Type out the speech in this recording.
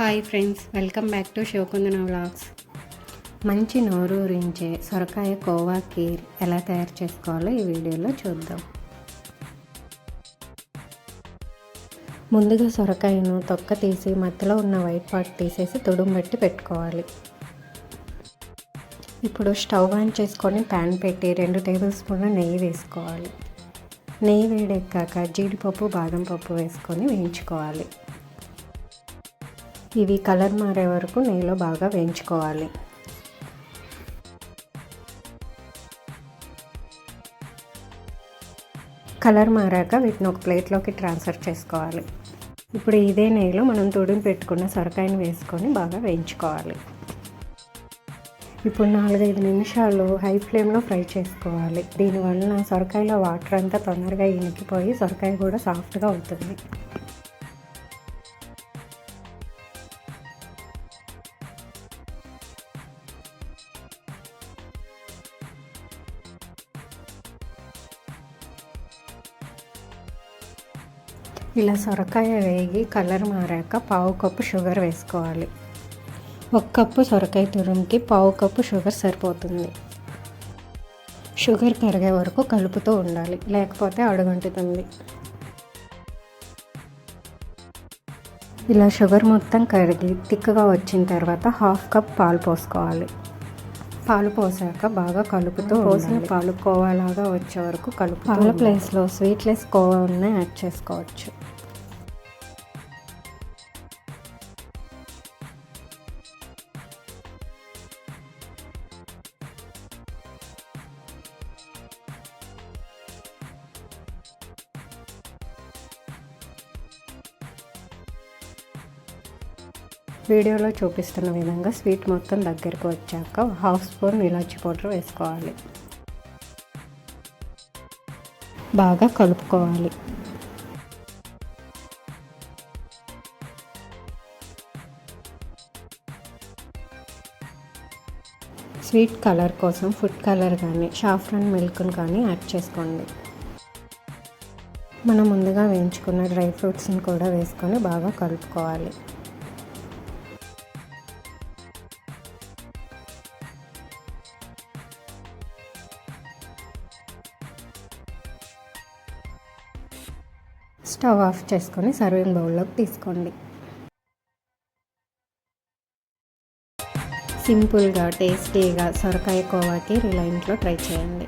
Hi friends welcome back to Shivakundana vlogs. మంచి నోరూరించే సొరకాయ కోవా కీర్ ఎలా తయారు చేసుకోవాలో ఈ వీడియోలో చూద్దాం. ముందుగా సొరకాయను తొక్క తీసి మధ్యలో ఉన్న వైట్ పార్ట్ తీసేసి తుడుంబెట్టి పెట్టుకోవాలి. ఇప్పుడు స్టవ్ ఆన్ చేసుకొని ప్యాన్ పెట్టి రెండు టేబుల్ స్పూన్ల నెయ్యి వేసుకోవాలి. నెయ్యి వేడెక్కాక జీడిపప్పు బాదం పప్పు వేసుకొని వేయించుకోవాలి. ఇవి కలర్ మారే వరకు నెయ్యిలో బాగా వేయించుకోవాలి. కలర్ మారాక వీటిని ఒక ప్లేట్లోకి ట్రాన్స్ఫర్ చేసుకోవాలి. ఇప్పుడు ఇదే నెయ్యిలో మనం తుడిని పెట్టుకున్న సొరకాయని వేసుకొని బాగా వేయించుకోవాలి. ఇప్పుడు నాలుగైదు నిమిషాలు హై ఫ్లేమ్లో ఫ్రై చేసుకోవాలి. దీనివల్ల సొరకాయలో వాటర్ అంతా తొందరగా ఇనికిపోయి సొరకాయ కూడా సాఫ్ట్గా అవుతుంది. ఇలా సొరకాయ వేగి కలర్ మారాక పావు కప్పు షుగర్ వేసుకోవాలి. ఒక కప్పు సొరకాయ తురుముకి పావు కప్పు షుగర్ సరిపోతుంది. షుగర్ కరిగే వరకు కలుపుతూ ఉండాలి లేకపోతే అడుగంటుతుంది. ఇలా షుగర్ మొత్తం కరిగి తిక్కగా వచ్చిన తర్వాత హాఫ్ కప్ పాలు పోసుకోవాలి. పాలు పోసాక బాగా కలుపుతూ పోసిన పాలు కోవాలాగా వచ్చే వరకు కలుపు పాల ప్లేస్లో స్వీట్లెస్ కోవా యాడ్ చేసుకోవచ్చు. వీడియోలో చూపిస్తున్న విధంగా స్వీట్ మొత్తం దగ్గరకు వచ్చాక హాఫ్ స్పూన్ ఇలాచి పౌడర్ వేసుకోవాలి. బాగా కలుపుకోవాలి. స్వీట్ కలర్ కోసం ఫుడ్ కలర్ కానీ షాఫ్రన్ మిల్క్ను కానీ యాడ్ చేసుకోండి. మనం ముందుగా వేయించుకున్న డ్రై ఫ్రూట్స్ని కూడా వేసుకొని బాగా కలుపుకోవాలి. స్టవ్ ఆఫ్ చేసుకొని సర్వింగ్ బౌల్లోకి తీసుకోండి. సింపుల్గా టేస్టీగా సొరకాయ కోవాకి ఇలా ఇంట్లో ట్రై చేయండి.